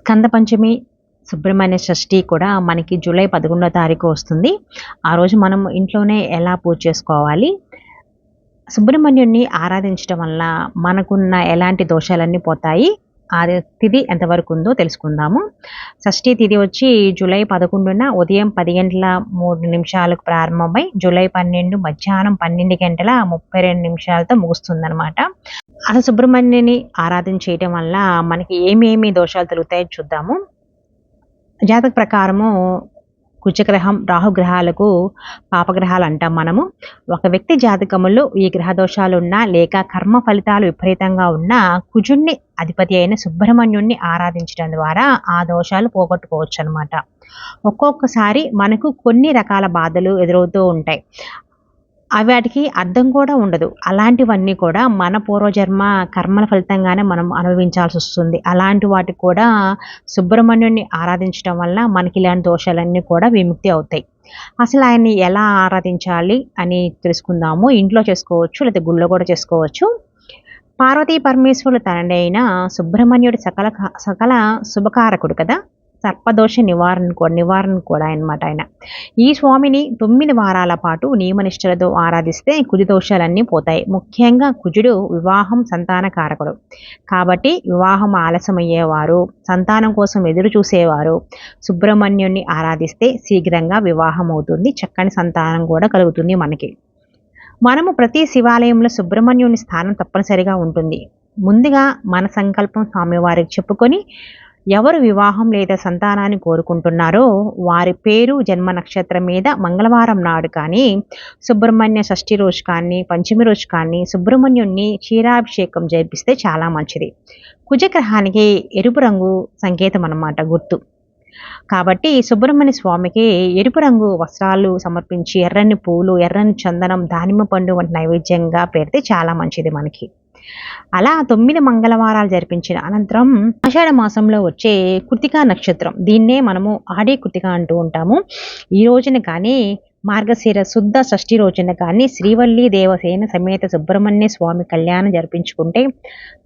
స్కంద పంచమి సుబ్రహ్మణ్య షష్ఠి కూడా మనకి జూలై పదకొండో తారీఖు వస్తుంది. ఆ రోజు మనం ఇంట్లోనే ఎలా పూజ చేసుకోవాలి? సుబ్రహ్మణ్యుణ్ణి ఆరాధించడం వల్ల మనకున్న ఎలాంటి దోషాలన్నీ పోతాయి? ఆ తిథి ఎంతవరకు ఉందో తెలుసుకుందాము. షష్ఠీ తిథి వచ్చి జూలై పదకొండున ఉదయం పది గంటల మూడు నిమిషాలకు ప్రారంభమై జూలై పన్నెండు మధ్యాహ్నం పన్నెండు గంటల ముప్పై రెండు నిమిషాలతో ముగుస్తుందన్నమాట. అసలు సుబ్రహ్మణ్యుని ఆరాధన చేయటం వల్ల మనకి ఏమేమి దోషాలు తొలుగుతాయో చూద్దాము. జాతక ప్రకారము కుజగ్రహం రాహుగ్రహాలకు పాపగ్రహాలు అంటాం మనము. ఒక వ్యక్తి జాతకములో ఈ గ్రహ దోషాలు ఉన్నా లేక కర్మ ఫలితాలు విపరీతంగా ఉన్నా కుజుణ్ణి అధిపతి అయిన సుబ్రహ్మణ్యుణ్ణి ఆరాధించడం ద్వారా ఆ దోషాలు పోగొట్టుకోవచ్చు అనమాట ఒక్కొక్కసారి మనకు కొన్ని రకాల బాధలు ఎదురవుతూ ఉంటాయి. వాటికి అర్థం కూడా ఉండదు. అలాంటివన్నీ కూడా మన పూర్వజన్మ కర్మల ఫలితంగానే మనం అనుభవించాల్సి వస్తుంది. అలాంటి వాటికి కూడా సుబ్రహ్మణ్యుడిని ఆరాధించడం వల్ల మనకి ఇలాంటి దోషాలన్నీ కూడా విముక్తి అవుతాయి. అసలు ఆయన్ని ఎలా ఆరాధించాలి అని తెలుసుకుందాము. ఇంట్లో చేసుకోవచ్చు లేదా గుళ్ళో కూడా చేసుకోవచ్చు. పార్వతీ పరమేశ్వరుడు తండ్రి అయిన సుబ్రహ్మణ్యుడు సకల సకల శుభకారకుడు కదా. సర్పదోష నివారణ కూడా నివారణ కూడా అనమాట ఆయన. ఈ స్వామిని తొమ్మిది వారాల పాటు నియమనిష్టలతో ఆరాధిస్తే కుజదోషాలన్నీ పోతాయి. ముఖ్యంగా కుజుడు వివాహం సంతాన కారకుడు కాబట్టి వివాహం ఆలస్యమయ్యేవారు సంతానం కోసం ఎదురు చూసేవారు సుబ్రహ్మణ్యుణ్ణి ఆరాధిస్తే శీఘ్రంగా వివాహం అవుతుంది చక్కని సంతానం కూడా కలుగుతుంది మనకి. మనము ప్రతి శివాలయంలో సుబ్రహ్మణ్యుని స్థానం తప్పనిసరిగా ఉంటుంది. ముందుగా మన సంకల్పం స్వామివారికి చెప్పుకొని ఎవరు వివాహం లేదా సంతానాన్ని కోరుకుంటున్నారో వారి పేరు జన్మ నక్షత్రం మీద మంగళవారం నాడు కానీ సుబ్రహ్మణ్య షష్ఠి రోజు కానీ పంచమి రోజు కానీ సుబ్రహ్మణ్యుణ్ణి క్షీరాభిషేకం జరిపిస్తే చాలా మంచిది. కుజగ్రహానికి ఎరుపు రంగు సంకేతం అన్నమాట గుర్తు. కాబట్టి సుబ్రహ్మణ్య స్వామికి ఎరుపు రంగు వస్త్రాలు సమర్పించి ఎర్రని పూలు ఎర్రని చందనం దానిమ్మ పండు వంటి నైవేద్యంగా పెడితే చాలా మంచిది మనకి. అలా తొమ్మిది మంగళవారాలు జరిపించిన అనంతరం ఆషాఢ మాసంలో వచ్చే కృతికా నక్షత్రం. దీన్నే మనము ఆడే కృతిక అంటూ ఉంటాము. ఈ రోజున కానీ మార్గశిర శుద్ధ షష్ఠి రోజున కానీ శ్రీవల్లి దేవసేన సమేత సుబ్రహ్మణ్య స్వామి కళ్యాణం జరిపించుకుంటే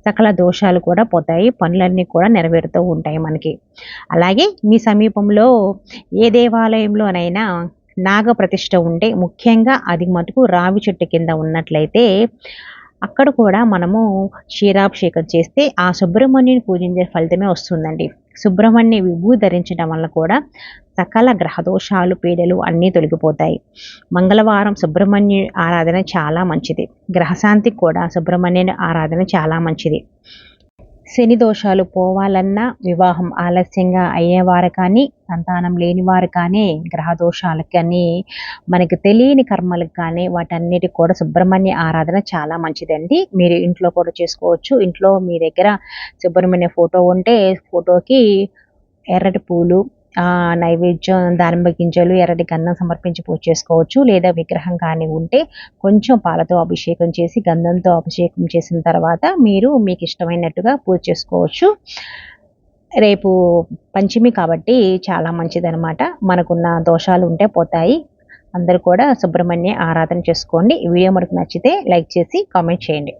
సకల దోషాలు కూడా పోతాయి పనులన్నీ కూడా నెరవేరుతూ ఉంటాయి మనకి. అలాగే మీ సమీపంలో ఏ దేవాలయంలోనైనా నాగ ప్రతిష్ట ఉంటే ముఖ్యంగా అది మటుకు రావి చెట్టు కింద ఉన్నట్లయితే అక్కడ కూడా మనము క్షీరాభిషేకం చేస్తే ఆ సుబ్రహ్మణ్యుని పూజించే ఫలితమే వస్తుందండి. సుబ్రహ్మణ్య విభూ ధరించడం వల్ల కూడా సకల గ్రహదోషాలు పీడలు అన్నీ తొలగిపోతాయి. మంగళవారం సుబ్రహ్మణ్యు ఆరాధన చాలా మంచిది. గ్రహశాంతికి కూడా సుబ్రహ్మణ్యుని ఆరాధన చాలా మంచిది. శని దోషాలు పోవాలన్నా వివాహం ఆలస్యంగా అయ్యేవారు కానీ సంతానం లేనివారు కానీ గ్రహ దోషాలకు కానీ మనకి తెలియని కర్మలకు కానీ వాటన్నిటికి కూడా సుబ్రహ్మణ్య ఆరాధన చాలా మంచిదండి. మీరు ఇంట్లో కూడా చేసుకోవచ్చు. ఇంట్లో మీ దగ్గర సుబ్రహ్మణ్య ఫోటో ఉంటే ఫోటోకి ఎర్రటి పూలు నైవేద్యం దానిమ్మ గింజలు ఎర్రటి గంధం సమర్పించి పూజ చేసుకోవచ్చు. లేదా విగ్రహం కానీ ఉంటే కొంచెం పాలతో అభిషేకం చేసి గంధంతో అభిషేకం చేసిన తర్వాత మీరు మీకు ఇష్టమైనట్టుగా పూజ చేసుకోవచ్చు. రేపు పంచమి కాబట్టి చాలా మంచిదనమాట మనకున్న దోషాలు ఉంటే పోతాయి. అందరూ కూడా సుబ్రహ్మణ్య ఆరాధన చేసుకోండి. వీడియో మనకు నచ్చితే లైక్ చేసి కామెంట్ చేయండి.